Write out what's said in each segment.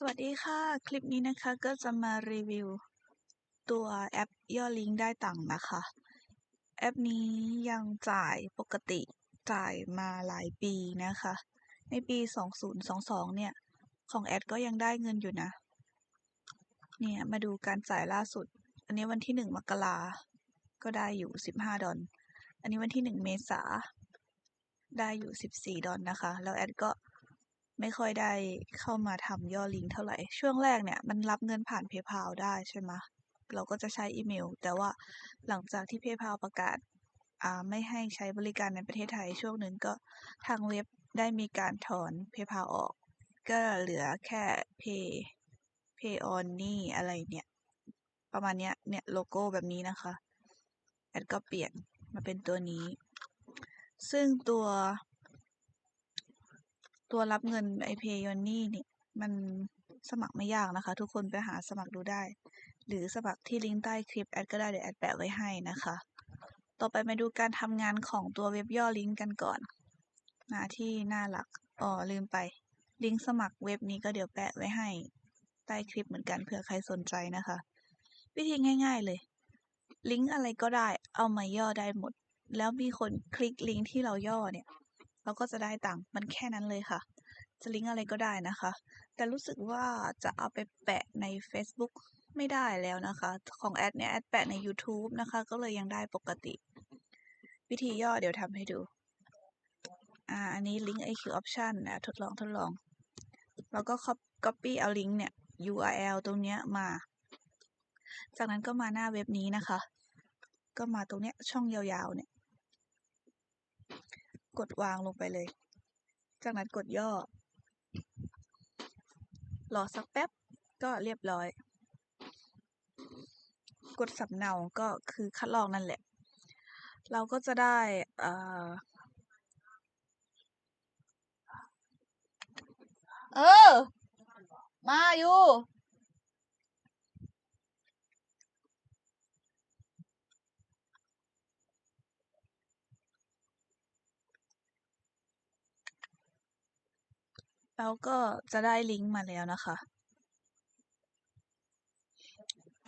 สวัสดีค่ะ คลิปนี้นะคะก็จะมารีวิว ตัวแอปย่อลิงก์ได้ตังค์นะคะ แอปนี้ยังจ่ายปกติจ่ายมาหลายปีนะคะ ในปี 2022 เนี่ย ของแอดก็ยังได้เงินอยู่นะ เนี่ยมาดูการจ่ายล่าสุด อันนี้วันที่ 1 มกราก็ได้อยู่ 15 ดอลอันนี้วันที่ 1 เมษาได้อยู่ 14 ดอลนะคะ แล้วแอดก็ ไม่ค่อยได้เข้ามาทำย่อลิงก์เท่าไหร่ ช่วงแรกเนี่ยมันรับเงินผ่าน PayPal ได้ใช่ไหมเราก็จะใช้อีเมล แต่ว่าหลังจากที่ PayPal ประกาศอ่าไม่ให้ใช้บริการในประเทศไทยช่วงหนึ่งก็ทางเว็บได้มีการถอน PayPal ออก ก็เหลือแค่ Pay Pay on นี่อะไรเนี่ย ประมาณเนี้ยเนี่ยโลโก้แบบนี้นะคะ แอดก็เปลี่ยนมาเป็นตัวนี้ ซึ่งตัว ตัวรับเงินไอเพยอนนี่เนี่ยมันสมัครไม่ยากนะคะ ทุกคนไปหาสมัครดูได้ หรือสมัครที่ลิงก์ใต้คลิปแอดก็ได้เดี๋ยวแอดแปะไว้ให้นะคะ ต่อไปมาดูการทำงานของตัวเว็บย่อลิงก์กันก่อนมาที่หน้าหลักอ๋อลืมไป ลิงก์สมัครเว็บนี้ก็เดี๋ยวแปะไว้ให้ใต้คลิปเหมือนกันเผื่อใครสนใจนะคะ วิธีง่ายๆเลย ลิงก์อะไรก็ได้เอามาย่อได้หมด แล้วมีคนคลิกลิงก์ที่เราย่อเนี่ย เราก็จะได้ตังค์มันแค่นั้นเลยค่ะ จะลิงก์อะไรก็ได้นะคะ แต่รู้สึกว่าจะเอาไปแปะใน Facebook ไม่ได้แล้วนะคะ ของแอดเนี่ยแอดแปะใน YouTube นะคะ ก็เลยยังได้ปกติ วิธีย่อเดี๋ยวทำให้ดูอ่าอันนี้ลิงก์ IQ option นะทดลองทดลองแล้วก็ copy เอาลิงก์เนี่ย URL ตรงเนี้ยมา จากนั้นก็มาหน้าเว็บนี้นะคะ ก็มาตรงเนี้ยช่องยาวๆเนี่ย กดวางลงไปเลย จากนั้นกดย่อ รอสักแป๊บก็เรียบร้อย กดสำเนาก็คือคัดลอกนั่นแหละ เราก็จะได้เอ่อเออมาอยู่ แล้วก็จะได้ลิงก์มาแล้วนะคะ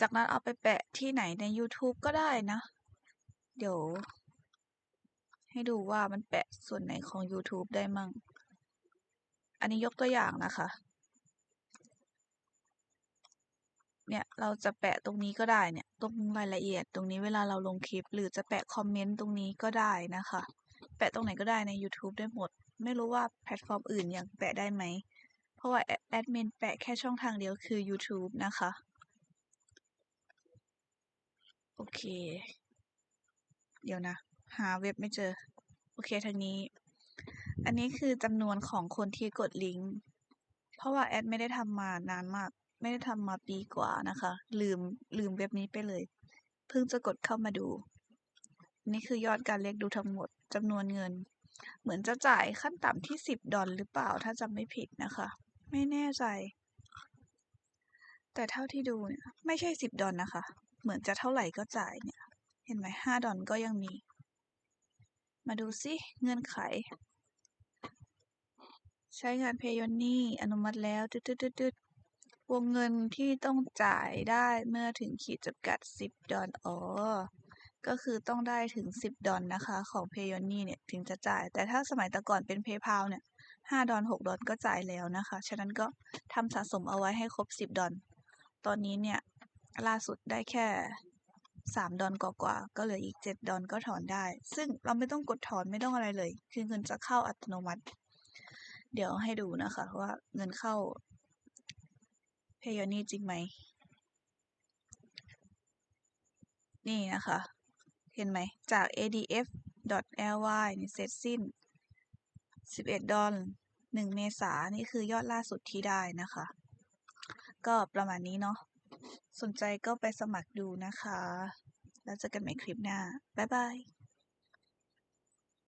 จากนั้นเอาไปแปะที่ไหนใน YouTube ก็ได้นะ เดี๋ยว ให้ดูว่ามันแปะส่วนไหนของ YouTube ได้มั่ง อันนี้ยกตัวอย่างนะคะ เนี่ย เราจะแปะตรงนี้ก็ได้เนี่ย ตรงรายละเอียดตรงนี้เวลาเราลงคลิป หรือจะแปะคอมเมนต์ตรงนี้ก็ได้นะคะ แปะตรงไหนก็ได้ใน YouTube ได้หมด ไม่รู้ว่าแพลตฟอร์มอื่นยังแปะได้ไหม เพราะว่าแอดมินแปะแค่ช่องทางเดียวคือ YouTube นะคะ โอเค เดี๋ยวนะ หาเว็บไม่เจอ โอเคทางนี้ อันนี้คือจำนวนของคนที่กดลิงก์ เพราะว่าแอดไม่ได้ทำมานานมาก ไม่ได้ทำมาปีกว่านะคะ ลืมลืมเว็บนี้ไปเลย เพิ่งจะกดเข้ามาดู นี่คือยอดการเรียกดูทั้งหมดจำนวนเงิน เหมือนจะจ่ายขั้นต่ำที่ 10 ดอลหรือเปล่าถ้าจำไม่ผิดนะคะ ไม่แน่ใจ แต่เท่าที่ดูเนี่ยไม่ใช่ 10 ดอลนะคะ เหมือนจะเท่าไหร่ก็จ่ายเนี่ย เห็นไหม5ดอลก็ยังมี มาดูซิเงื่อนไข ใช้งานเพยอนนี่อนุมัติแล้วตึ๊ดๆวงเงินที่ต้องจ่ายได้เมื่อถึงขีดจำกัด 10 ดอลอ๋อ ก็คือต้องได้ถึง 10 ดอลนะคะของเพยอนนี่เนี่ยถึงจะจ่าย แต่ถ้าสมัยแต่ก่อนเป็น PayPal เนี่ย5ดอล6ดอลก็จ่ายแล้วนะคะ ฉะนั้นก็ทำสะสมเอาไว้ให้ครบ 10 ดอลตอนนี้เนี่ยล่าสุดได้แค่ 3 ดอลกว่าๆก็เหลืออีก 7 ดอลก็ถอนได้ ซึ่งเราไม่ต้องกดถอนไม่ต้องอะไรเลย คือเงินจะเข้าอัตโนมัติ เดี๋ยวให้ดูนะคะว่าเงินเข้าเพยอนี่จริงไหมนี่นะคะ เห็นไหม จาก adf.ly นี่เสร็จสิ้น 11 ดอล1 เมษานี่คือยอดล่าสุดที่ได้นะคะ ก็ประมาณนี้เนาะ สนใจก็ไปสมัครดูนะคะ แล้วเจอกันใหม่คลิปหน้า บ๊ายบาย